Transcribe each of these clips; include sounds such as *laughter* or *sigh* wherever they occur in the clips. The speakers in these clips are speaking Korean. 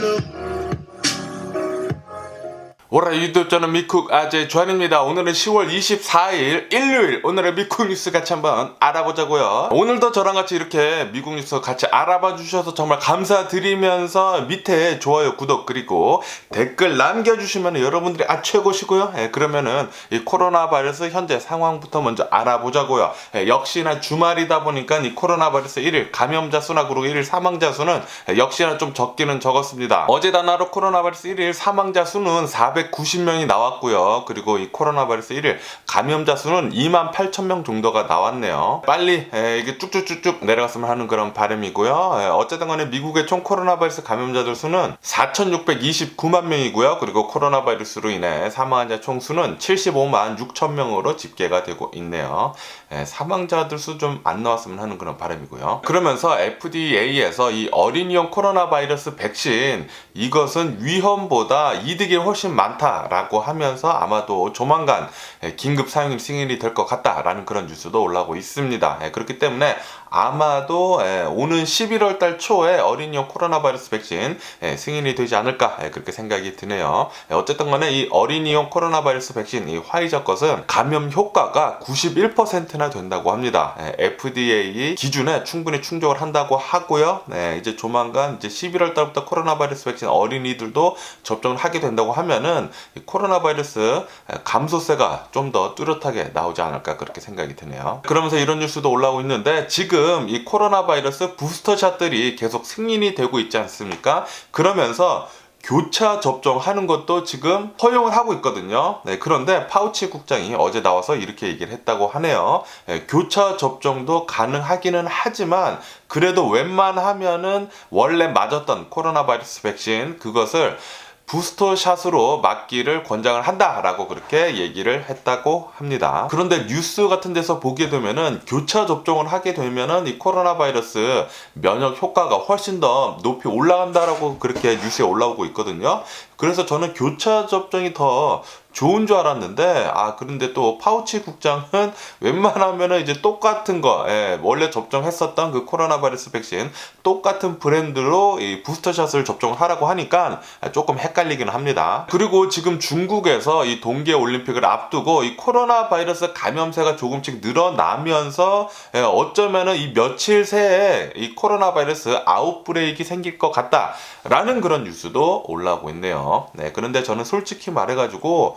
look. 오라 유튜브 저는 미쿡 아재 주한입니다. 오늘은 10월 24일 일요일 오늘의 미쿡 뉴스 같이 한번 알아보자고요. 오늘도 저랑 같이 이렇게 미국 뉴스 같이 알아봐 주셔서 정말 감사드리면서 밑에 좋아요, 구독 그리고 댓글 남겨주시면 여러분들이 아 최고시고요. 예, 그러면은 이 코로나 바이러스 현재 상황부터 먼저 알아보자고요. 예, 역시나 주말이다 보니까 이 코로나 바이러스 1일 감염자 수나 그리고 1일 사망자 수는 예, 역시나 좀 적기는 적었습니다. 어제 단하루 코로나 바이러스 1일 사망자 수는 490명이 나왔고요. 그리고 이 코로나 바이러스 1일 감염자 수는 2만 8천 명 정도가 나왔네요. 빨리 에, 이게 쭉쭉쭉쭉 내려갔으면 하는 그런 바람이고요. 에, 어쨌든 간에 미국의 총 코로나 바이러스 감염자들 수는 4,629만 명이고요. 그리고 코로나 바이러스로 인해 사망한 자 총수는 75만 6천 명으로 집계가 되고 있네요. 에, 사망자들 수 좀 안 나왔으면 하는 그런 바람이고요. 그러면서 FDA에서 이 어린이용 코로나 바이러스 백신 이것은 위험보다 이득이 훨씬 많다라고 하면서 아마도 조만간 에, 긴급 사용 승인이 될 것 같다라는 그런 뉴스도 올라오고 있습니다. 에, 그렇기 때문에 아마도 에, 오는 11월 달 초에 어린이용 코로나 바이러스 백신 에, 승인이 되지 않을까 에, 그렇게 생각이 드네요. 에, 어쨌든 간에 이 어린이용 코로나 바이러스 백신 이 화이자 것은 감염 효과가 91%나 된다고 합니다. 에, FDA 기준에 충분히 충족을 한다고 하고요. 네, 이제 조만간 이제 11월 달부터 코로나 바이러스 백신 어린이들도 접종을 하게 된다고 하면은 이 코로나 바이러스 에, 감소세가 좀 더 뚜렷하게 나오지 않을까 그렇게 생각이 드네요. 그러면서 이런 뉴스도 올라오고 있는데 지금 이 코로나 바이러스 부스터샷들이 계속 승인이 되고 있지 않습니까? 그러면서 교차 접종하는 것도 지금 허용을 하고 있거든요. 네, 그런데 파우치 국장이 어제 나와서 이렇게 얘기를 했다고 하네요. 네, 교차 접종도 가능하기는 하지만 그래도 웬만하면은 원래 맞았던 코로나 바이러스 백신 그것을 부스터샷으로 맞기를 권장을 한다라고 그렇게 얘기를 했다고 합니다. 그런데 뉴스 같은 데서 보게 되면은 교차 접종을 하게 되면은 이 코로나 바이러스 면역 효과가 훨씬 더 높이 올라간다라고 그렇게 뉴스에 올라오고 있거든요. 그래서 저는 교차 접종이 더 좋은 줄 알았는데 아 그런데 또 파우치 국장은 *laughs* 웬만하면은 이제 똑같은 거 예, 원래 접종했었던 그 코로나 바이러스 백신 똑같은 브랜드로 이 부스터샷을 접종을 하라고 하니까 조금 헷갈리기는 합니다. 그리고 지금 중국에서 이 동계 올림픽을 앞두고 이 코로나 바이러스 감염세가 조금씩 늘어나면서 예, 어쩌면은 이 며칠 새에 이 코로나 바이러스 아웃브레이크 생길 것 같다라는 그런 뉴스도 올라오고 있네요. 네, 그런데 저는 솔직히 말해가지고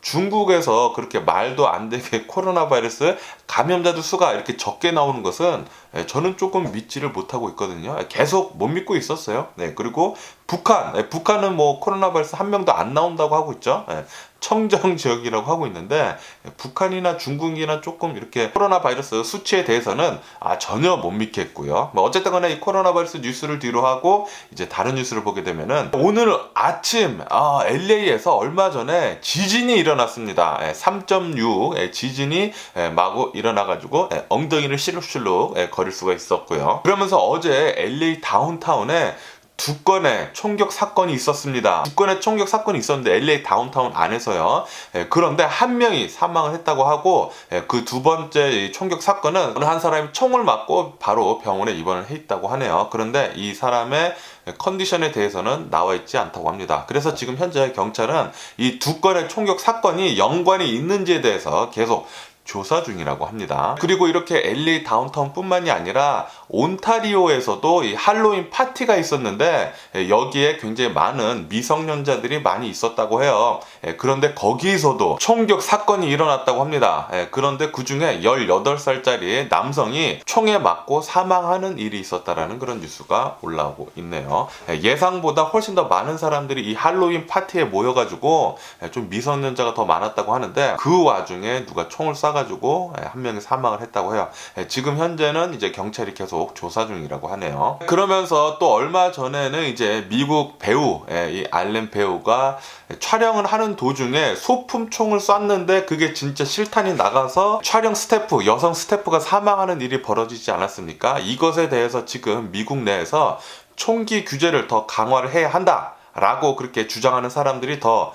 중국에서 그렇게 말도 안 되게 *laughs* 코로나 바이러스 감염자들 수가 이렇게 적게 나오는 것은 예, 저는 조금 믿지를 못하고 있거든요. 계속 못 믿고 있었어요. 네, 그리고 북한, 예, 북한은 뭐 코로나 바이러스 한 명도 안 나온다고 하고 있죠. 예, 청정 *laughs* 지역이라고 하고 있는데 북한이나 중국이나 조금 이렇게 코로나 바이러스 수치에 대해서는 아, 전혀 못 믿겠고요. 뭐 어쨌든 간에 이 코로나 바이러스 뉴스를 뒤로 하고 이제 다른 뉴스를 보게 되면은 오늘 아침 아, LA에서 얼마 전에 지진이 일어 났습니다. 예, 3.6 예, 지진이 예, 마구 일어나가지고 예, 엉덩이를 실룩실룩 예, 거릴 수가 있었고요. 그러면서 어제 LA 다운타운에 두 건의 총격 사건이 있었습니다. 두 건의 총격 사건이 있었는데 LA 다운타운 안에서요. 예, 그런데 한 명이 사망을 했다고 하고 그두 번째 이 총격 사건은 어느 한 사람이 총을 맞고 바로 병원에 입원을 해 있다고 하네요. 그런데 이 사람의 컨디션에 대해서는 나와 있지 않다고 합니다. 그래서 지금 현재 경찰은 이 두 건의 총격 사건이 연관이 있는지에 대해서 계속 조사 중이라고 합니다. 그리고 이렇게 LA 다운타운뿐만이 아니라 온타리오에서도 이 할로윈 파티가 있었는데 예, 여기에 굉장히 많은 미성년자들이 많이 있었다고 해요. 예, 그런데 거기에서도 총격 사건이 일어났다고 합니다. 예, 그런데 그 중에 18살짜리 남성이 총에 맞고 사망하는 일이 있었다라는 그런 뉴스가 올라오고 있네요. 예상보다 훨씬 더 많은 사람들이 이 할로윈 파티에 모여가지고 좀 미성년자가 더 많았다고 하는데 그 와중에 누가 총을 쏴가 지고 한 명이 사망을 했다고 해요. 지금 현재는 이제 경찰이 계속 조사 중이라고 하네요. 그러면서 또 얼마 전에는 이제 미국 배우, 이 알렌 배우가 촬영을 하는 도중에 소품총을 쐈는데 그게 진짜 실탄이 나가서 촬영 스태프, 여성 스태프가 사망하는 일이 벌어지지 않았습니까? 이것에 대해서 지금 미국 내에서 총기 규제를 더 강화를 해야 한다. 라고 그렇게 주장하는 사람들이 더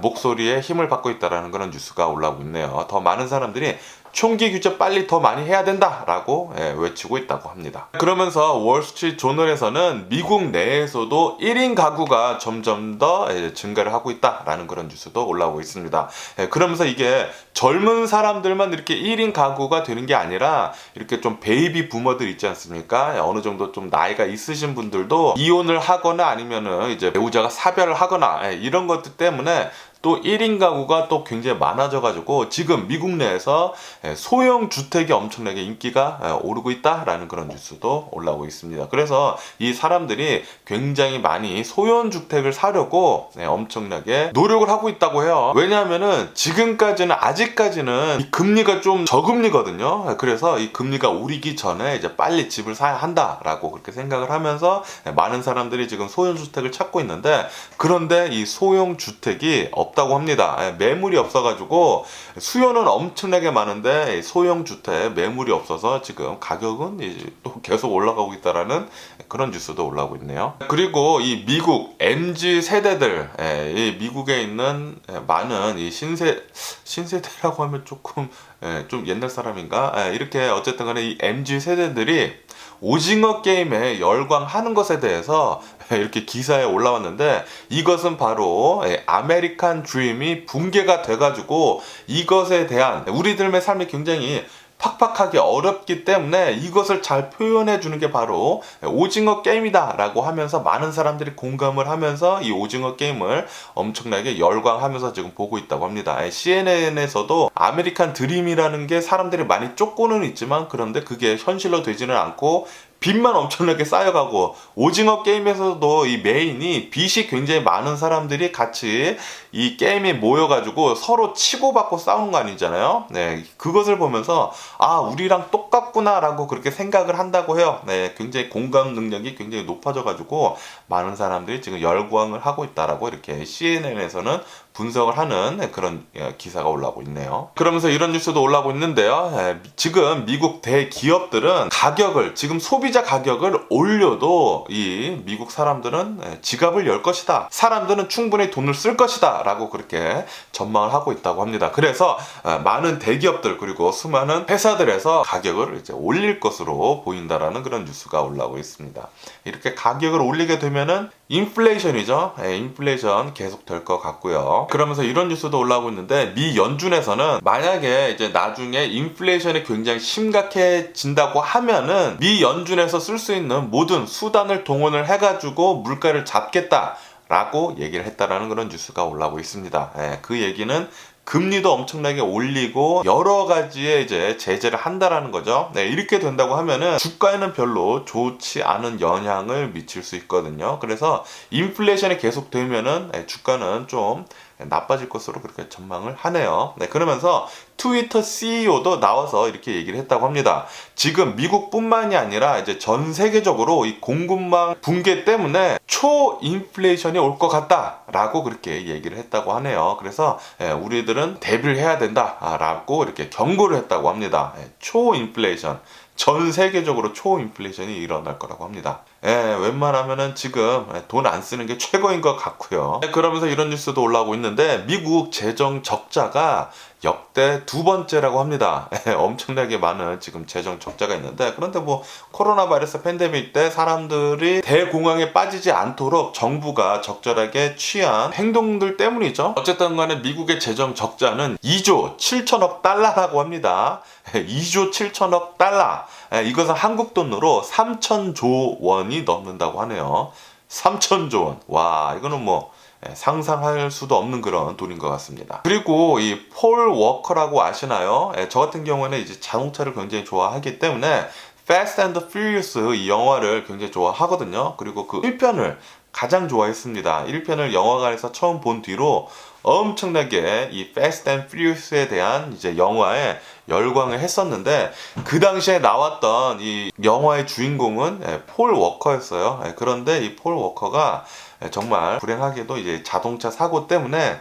목소리에 힘을 받고 있다라는 그런 뉴스가 올라오고 있네요. 더 많은 사람들이 총기 규제 빨리 더 많이 해야 된다라고 예, 외치고 있다고 합니다. 그러면서 월스트리트 조널에서는 미국 내에서도 1인 가구가 점점 더 예, 증가를 하고 있다라는 그런 뉴스도 올라오고 있습니다. 예, 그러면서 이게 젊은 사람들만 이렇게 1인 가구가 되는 게 아니라 이렇게 좀 베이비 부머들 있지 않습니까? 예, 어느 정도 좀 나이가 있으신 분들도 이혼을 하거나 아니면은 이제 배우자가 사별을 하거나 예, 이런 것들 때문에 또 1인 가구가 또 굉장히 많아져 가지고 지금 미국 내에서 예, 소형 주택이 엄청나게 인기가 예, 오르고 있다라는 그런 뉴스도 올라오고 있습니다. 그래서 이 사람들이 굉장히 많이 소형 주택을 사려고 예, 엄청나게 노력을 하고 있다고 해요. 왜냐하면은 지금까지는 아직까지는 이 금리가 좀 저금리거든요. 예, 그래서 이 금리가 오르기 전에 이제 빨리 집을 사야 한다라고 그렇게 생각을 하면서 예, 많은 사람들이 지금 소형 주택을 찾고 있는데 그런데 이 소형 주택이 없 다고 합니다. 예, 매물이 없어가지고 수요는 엄청나게 많은데 소형 주택 매물이 없어서 지금 가격은 또 *laughs* 계속 올라가고 있다라는 그런 뉴스도 올라오고 있네요. 그리고 이 미국 MZ 세대들, 예, 이 미국에 있는 예, 많은 이 신세 신세대라고 하면 조금 예, 좀 옛날 사람인가? 예, 이렇게 어쨌든 간에 이 MZ 세대들이 오징어 게임에 열광하는 것에 대해서 *laughs* 이렇게 기사에 올라왔는데 이것은 바로 예, 아메리칸 드림이 붕괴가 돼가지고 이것에 대한 우리들의 삶이 굉장히 팍팍하기 어렵기 때문에 이것을 잘 표현해 주는 게 바로 오징어 게임이다 라고 하면서 많은 사람들이 공감을 하면서 이 오징어 게임을 엄청나게 열광하면서 지금 보고 있다고 합니다. CNN에서도 아메리칸 드림이라는 게 사람들이 많이 쫓고는 있지만 그런데 그게 현실로 되지는 않고 빚만 엄청나게 쌓여가고 오징어 게임에서도 이 메인이 빚이 굉장히 많은 사람들이 같이 이 게임에 모여가지고 서로 치고받고 싸우는 거 아니잖아요. 네, 그것을 보면서 아 우리랑 똑같구나라고 그렇게 생각을 한다고 해요. 네, 굉장히 공감 능력이 굉장히 높아져가지고 많은 사람들이 지금 열광을 하고 있다라고 이렇게 CNN에서는 분석을 하는 그런 예, 기사가 올라오고 있네요. 그러면서 이런 뉴스도 올라오고 있는데요. 예, 지금 미국 대기업들은 가격을 지금 소비자 가격을 올려도 이 미국 사람들은 예, 지갑을 열 것이다. 사람들은 충분히 돈을 쓸 것이다 라고 그렇게 전망을 하고 있다고 합니다. 그래서 예, 많은 대기업들 그리고 수많은 회사들에서 가격을 이제 올릴 것으로 보인다라는 그런 뉴스가 올라오고 있습니다. 이렇게 가격을 올리게 되면은 인플레이션이죠. 예, 인플레이션 계속 될 것 같고요. 그러면서 이런 뉴스도 올라오고 있는데 미 연준에서는 만약에 이제 나중에 인플레이션이 굉장히 심각해진다고 하면은 미 연준에서 쓸 수 있는 모든 수단을 동원을 해가지고 물가를 잡겠다. 라고 얘기를 했다라는 그런 뉴스가 올라오고 있습니다. 예, 그 얘기는 금리도 엄청나게 올리고 여러 가지의 이제 제재를 한다라는 거죠. 네, 이렇게 된다고 하면은 주가에는 별로 좋지 않은 영향을 미칠 수 있거든요. 그래서 인플레이션이 계속 되면은 네, 주가는 좀 나빠질 것으로 그렇게 전망을 하네요. 네, 그러면서 트위터 CEO도 나와서 이렇게 얘기를 했다고 합니다. 지금 미국뿐만이 아니라 이제 전 세계적으로 이 공급망 붕괴 때문에 초인플레이션이 올 것 같다라고 그렇게 얘기를 했다고 하네요. 그래서 예, 우리들은 대비를 해야 된다라고 이렇게 경고를 했다고 합니다. 예, 초인플레이션. 전 세계적으로 초인플레이션이 일어날 거라고 합니다. 예, 웬만하면은 지금 돈 안 쓰는 게 최고인 것 같고요. 예, 그러면서 이런 뉴스도 올라오고 있는데 미국 재정 적자가 역대 두 번째라고 합니다. 예, *laughs* 엄청나게 많은 지금 재정 적자가 있는데 그런데 뭐 코로나 바이러스 팬데믹 때 사람들이 대공황에 빠지지 않도록 정부가 적절하게 취한 행동들 때문이죠. 어쨌든 간에 미국의 재정 적자는 2조 7천억 달러라고 합니다. *laughs* 2조 7천억 달러. 예, 이것은 한국 돈으로 3천조 원이 넘는다고 하네요. 3천조 원. 와, 이거는 뭐 예, 상상할 수도 없는 그런 돈인 것 같습니다. 그리고 이 폴 워커라고 아시나요? 예, 저 같은 경우에는 이제 자동차를 굉장히 좋아하기 때문에 Fast and Furious 이 영화를 굉장히 좋아하거든요. 그리고 그 1편을 가장 좋아했습니다. 1편을 영화관에서 처음 본 뒤로 엄청나게 이 Fast and Furious에 대한 이제 영화에 열광을 했었는데 그 당시에 나왔던 이 영화의 주인공은 예, 폴 워커였어요. 예, 그런데 이 폴 워커가 예, 정말 불행하게도 이제 자동차 사고 때문에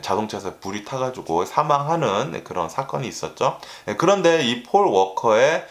자동차에서 불이 타가지고 사망하는 그런 사건이 있었죠. 그런데 이 폴 워커의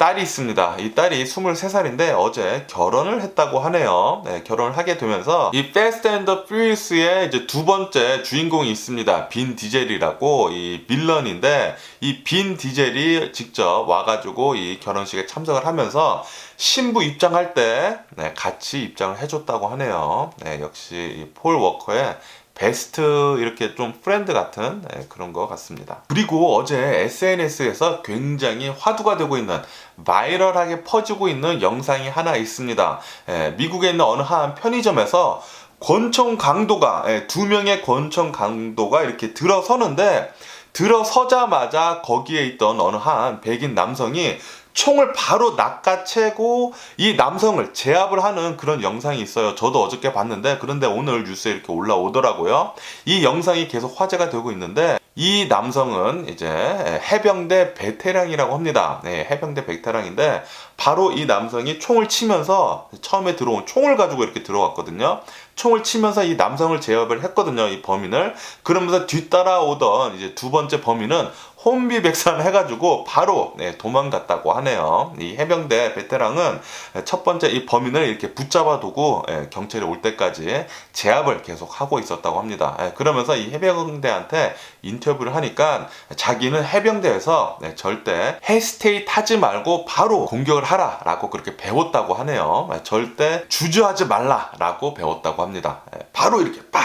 딸이 있습니다. 이 딸이 23살인데 어제 결혼을 했다고 하네요. 네, 결혼을 하게 되면서 이 and the Furious의 이제 두 번째 주인공이 있습니다. 빈 디젤이라고 이 빌런인데 이 빈 디젤이 직접 와가지고 이 결혼식에 참석을 하면서 신부 입장할 때 네, 같이 입장을 해줬다고 하네요. 네, 역시 이폴 워커의 베스트 이렇게 좀 프렌드 같은 네, 그런 것 같습니다. 그리고 어제 SNS에서 굉장히 화두가 되고 있는 바이럴하게 퍼지고 있는 영상이 하나 있습니다. 예, 미국에 있는 어느 한 편의점에서 권총 강도가 예, 두 명의 권총 강도가 이렇게 들어서는데 들어서자마자 거기에 있던 어느 한 백인 남성이 총을 바로 낚아채고 이 남성을 제압을 하는 그런 영상이 있어요. 저도 어저께 봤는데 그런데 오늘 뉴스에 이렇게 올라오더라고요. 이 영상이 계속 화제가 되고 있는데 이 남성은 이제 해병대 베테랑이라고 합니다. 네, 해병대 베테랑인데 바로 이 남성이 총을 치면서 처음에 들어온 총을 가지고 이렇게 들어왔거든요. 총을 치면서 이 남성을 제압을 했거든요. 이 범인을. 그러면서 뒤따라오던 이제 두 번째 범인은 혼비백산 해가지고 바로 네, 도망갔다고 하네요. 이 해병대 베테랑은 첫 번째 이 범인을 이렇게 붙잡아두고 예, 경찰이 올 때까지 제압을 계속 하고 있었다고 합니다. 예, 그러면서 이 해병대한테 인터뷰를 하니까 자기는 해병대에서 네, 절대 헤스테이트 하지 말고 바로 공격을 하라라고 그렇게 배웠다고 하네요. 예, 절대 주저하지 말라라고 배웠다고 합니다. 예, 바로 이렇게 빡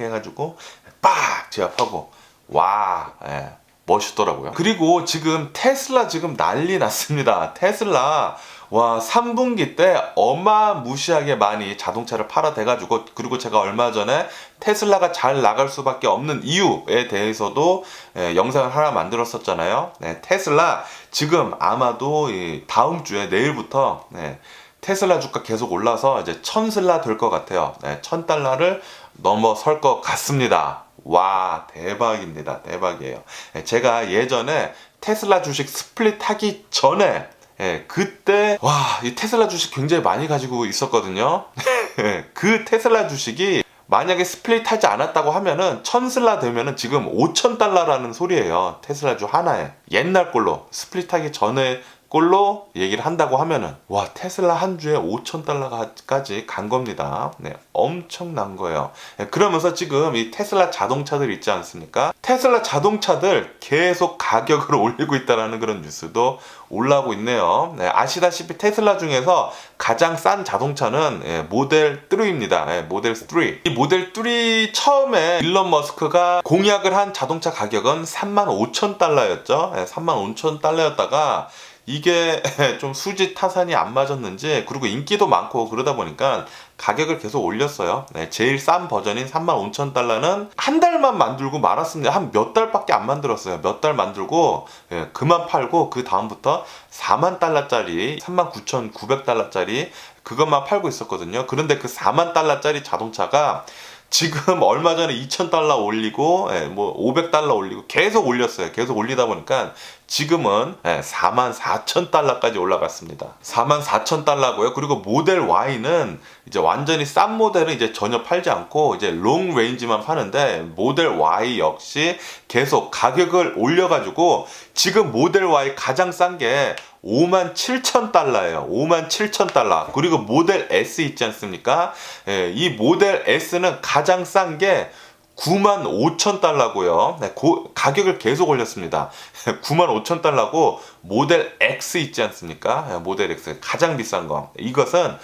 해가지고 빡 제압하고 와. 예. 멋있더라고요. 그리고 지금 테슬라 지금 난리 났습니다. 테슬라 와 3분기 때 어마무시하게 많이 자동차를 팔아대가지고 그리고 제가 얼마 전에 테슬라가 잘 나갈 수밖에 없는 이유에 대해서도 예, 영상을 하나 만들었었잖아요. 네, 테슬라 지금 아마도 이 다음 주에 내일부터 네, 테슬라 주가 계속 올라서 이제 천슬라 될 것 같아요. 네, 천 달러를 넘어설 것 같습니다. 와 대박입니다. 대박이에요. 예, 제가 예전에 테슬라 주식 스플릿 하기 전에 예, 그때 와 이 테슬라 주식 굉장히 많이 가지고 있었거든요. *laughs* 예, 그 테슬라 주식이 만약에 스플릿 하지 않았다고 하면은 천슬라 되면은 지금 5천 달러라는 소리예요. 테슬라 주 하나에. 옛날 걸로 스플릿 하기 전에 꼴로 얘기를 한다고 하면은 와 테슬라 한 주에 5천 달러까지 간 겁니다. 네, 엄청난 거예요. 네, 그러면서 지금 이 테슬라 자동차들 있지 않습니까? 테슬라 자동차들 계속 가격을 *laughs* 올리고 있다라는 그런 뉴스도 올라오고 있네요. 네, 아시다시피 테슬라 중에서 가장 싼 자동차는 예, 모델 3입니다. 예, 모델 3. 이 모델 3 처음에 일론 머스크가 공약을 한 자동차 가격은 3만 5천 달러였죠. 예, 3만 5천 달러였다가 이게 *laughs* 좀 수지 타산이 안 맞았는지 그리고 인기도 많고 그러다 보니까 가격을 계속 올렸어요. 네, 제일 싼 버전인 35,000달러는 한 달만 만들고 말았습니다. 한 몇 달밖에 안 만들었어요. 몇 달 만들고 예, 그만 팔고 그 다음부터 4만 달러짜리 39,900달러짜리 그것만 팔고 있었거든요. 그런데 그 4만 달러짜리 자동차가 지금 얼마 전에 2,000달러 올리고 예, 뭐 500달러 올리고 계속 올렸어요. 계속 올리다 보니까 지금은 예, 4만 4천 달러까지 올라갔습니다. 4만 4천 달러고요. 그리고 모델 Y는 이제 완전히 싼 모델은 이제 전혀 팔지 않고 이제 롱 레인지만 파는데 모델 Y 역시 계속 가격을 올려가지고 지금 모델 Y 가장 싼 게 5만 7천 달러예요. 5만 7천 달러. 그리고 모델 S 있지 않습니까? 예, 이 모델 S는 가장 싼게 9만 5천 달러고요. 네, 고, 가격을 계속 올렸습니다. *laughs* 9만 5천 달러고 모델 X 있지 않습니까? 예, 모델 X 가장 비싼 거. 이것은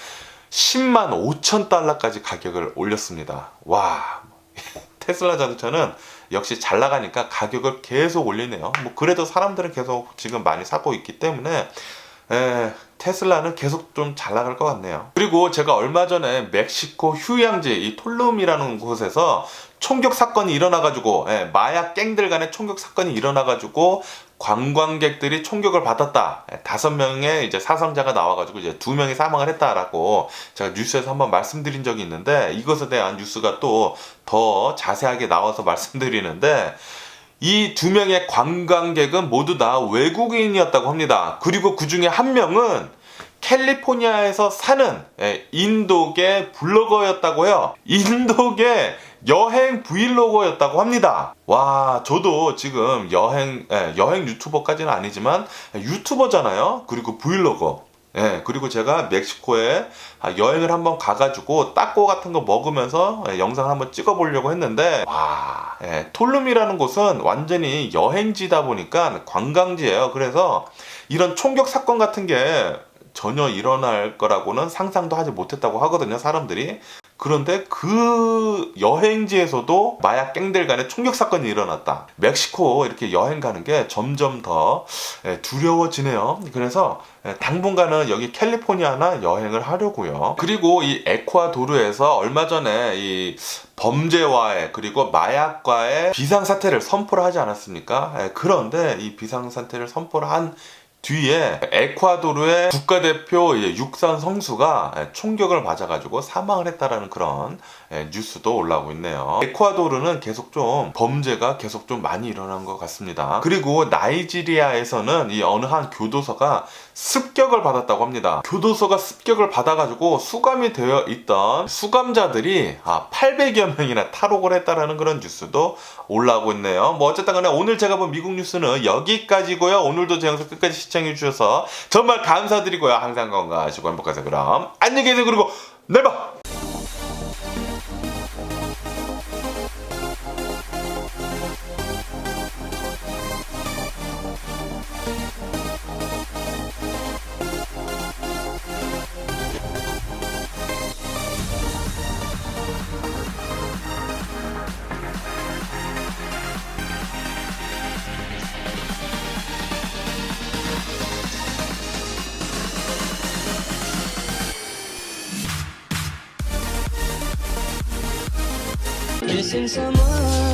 10만 5천 달러까지 가격을 올렸습니다. 와. *laughs* 테슬라 자동차는 역시 잘 나가니까 가격을 계속 올리네요. 뭐 그래도 사람들은 계속 지금 많이 사고 있기 때문에 에, 테슬라는 계속 좀 잘 나갈 것 같네요. 그리고 제가 얼마 전에 멕시코 휴양지 이 톨룸이라는 곳에서 총격 사건이 일어나가지고 예, 마약 갱들 간의 총격 사건이 일어나가지고 관광객들이 총격을 받았다. 예, 다섯 명의 이제 사상자가 나와가지고 이제 두 명이 사망을 했다라고 제가 뉴스에서 한번 말씀드린 적이 있는데 이것에 대한 뉴스가 또 더 자세하게 나와서 *laughs* 말씀드리는데 이 두 명의 관광객은 모두 다 외국인이었다고 합니다. 그리고 그 중에 한 명은 캘리포니아에서 사는 예, 인도계 블로거였다고요. 인도계 여행 브이로거였다고 합니다. 와, 저도 지금 여행 예, 여행 유튜버까지는 아니지만 유튜버잖아요. 그리고 브이로거. 예, 그리고 제가 멕시코에 아, 여행을 한번 가가지고 따꼬 같은 거 먹으면서 예, 영상을 한번 찍어보려고 했는데, 와, 예, 톨룸이라는 곳은 완전히 여행지다 보니까 관광지예요. 그래서 이런 총격 사건 같은 게 전혀 일어날 거라고는 상상도 하지 못했다고 하거든요, 사람들이. 그런데 그 여행지에서도 마약 갱들 간의 총격 사건이 일어났다. 멕시코 이렇게 여행 가는 게 점점 더 예, 두려워지네요. 그래서 예, 당분간은 여기 캘리포니아나 여행을 하려고요. 그리고 이 에콰도르에서 얼마 전에 이 범죄와의 그리고 마약과의 비상 사태를 선포를 하지 않았습니까? 예, 그런데 이 비상 사태를 선포를 한 뒤에 에콰도르의 국가대표 예, 육상 선수가 예, 총격을 맞아가지고 사망을 했다라는 그런 예, 뉴스도 올라오고 있네요. 에콰도르는 계속 좀 범죄가 계속 좀 많이 일어난 것 같습니다. 그리고 나이지리아에서는 이 어느 한 교도소가 습격을 받았다고 합니다. 교도소가 습격을 받아가지고 수감이 되어 있던 수감자들이 아, 800여 명이나 탈옥을 했다라는 그런 뉴스도 올라오고 있네요. 뭐 어쨌든 간에 오늘 제가 본 미국 뉴스는 여기까지고요. 오늘도 제 영상 끝까지 시청해 주셔서 정말 감사드리고요. 항상 건강하시고 행복하세요. 그럼 안녕히 계세요. 그리고 봐. sense of